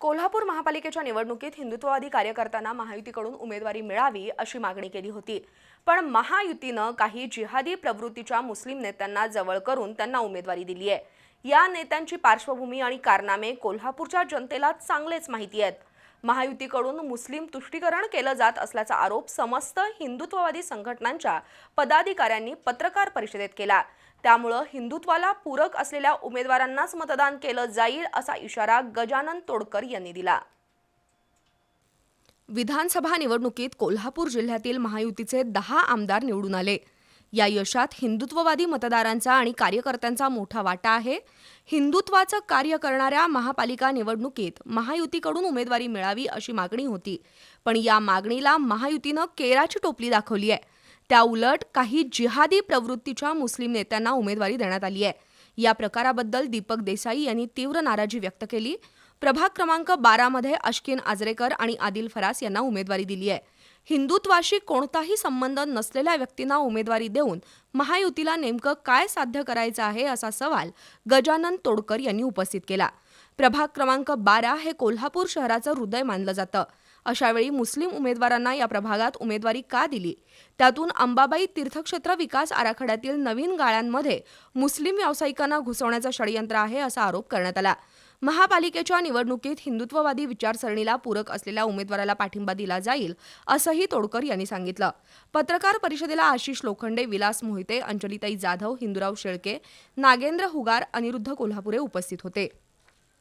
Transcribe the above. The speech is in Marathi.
कोल्हापूर महापालिकेच्या निवडणुकीत हिंदुत्ववादी कार्यकर्त्यांना महायुतीकडून उमेदवारी मिळावी अशी मागणी केली होती. पण महायुतीनं काही जिहादी प्रवृत्तीच्या मुस्लिम नेत्यांना जवळ करून त्यांना उमेदवारी दिली आहे या नेत्यांची पार्श्वभूमी आणि कारनामे कोल्हापूरच्या जनतेला चांगलेच माहिती आहेत. महायुतीकडून मुस्लिम तुष्टीकरण केलं जात असल्याचा आरोप समस्त हिंदुत्ववादी संघटनांच्या पदाधिकाऱ्यांनी पत्रकार परिषदेत केला. त्यामुळं हिंदुत्वाला पूरक असलेल्या उमेदवारांनाच मतदान केलं जाईल असा इशारा गजानन तोडकर यांनी दिला. विधानसभा निवडणुकीत कोल्हापूर जिल्ह्यातील महायुतीचे दहा आमदार निवडून आले. या यशात हिंदुत्ववादी मतदारांचा आणि कार्यकर्त्यांचा मोठा वाटा आहे. हिंदुत्वाचं कार्य करणाऱ्या महापालिका निवडणुकीत महायुतीकडून उमेदवारी मिळावी अशी मागणी होती. पण या मागणीला महायुतीनं केराची टोपली दाखवली आहे. त्या उलट काही जिहादी प्रवृत्तीच्या मुस्लिम नेत्यांना उमेदवारी देण्यात आली आहे. या प्रकाराबद्दल दीपक देसाई यांनी तीव्र नाराजी व्यक्त केली. प्रभाग क्रमांक बारामध्ये अश्किन आजरेकर आणि आदिल फरास यांना उमेदवारी दिली आहे. हिंदुत्वाशी कोणताही संबंध नसलेल्या व्यक्तींना उमेदवारी देऊन महायुतीला नेमकं काय साध्य करायचं आहे असा सवाल गजानन तोडकर यांनी उपस्थित केला. प्रभाग क्रमांक बारा हे कोल्हापूर शहराचं हृदय मानलं जातं. अशावेळी मुस्लिम उमेदवारांना या प्रभागात उमेदवारी का दिली? त्यातून अंबाबाई तीर्थक्षेत्र विकास आराखड्यातील नवीन गाळ्यांमध्ये मुस्लिम व्यावसायिकांना घुसवण्याचं षडयंत्र आहे असा आरोप करण्यात आला. महापालिकेच्या निवडणुकीत हिंदुत्ववादी विचारसरणीला पूरक असलेल्या उमेदवाराला पाठिंबा दिला जाईल असंही तोडकर यांनी सांगितलं. पत्रकार परिषदेला आशिष लोखंडे विलास मोहिते अंजलिताई जाधव हिंदुराव शेळके नागेंद्र हुगार अनिरुद्ध कोल्हापुरे उपस्थित होते.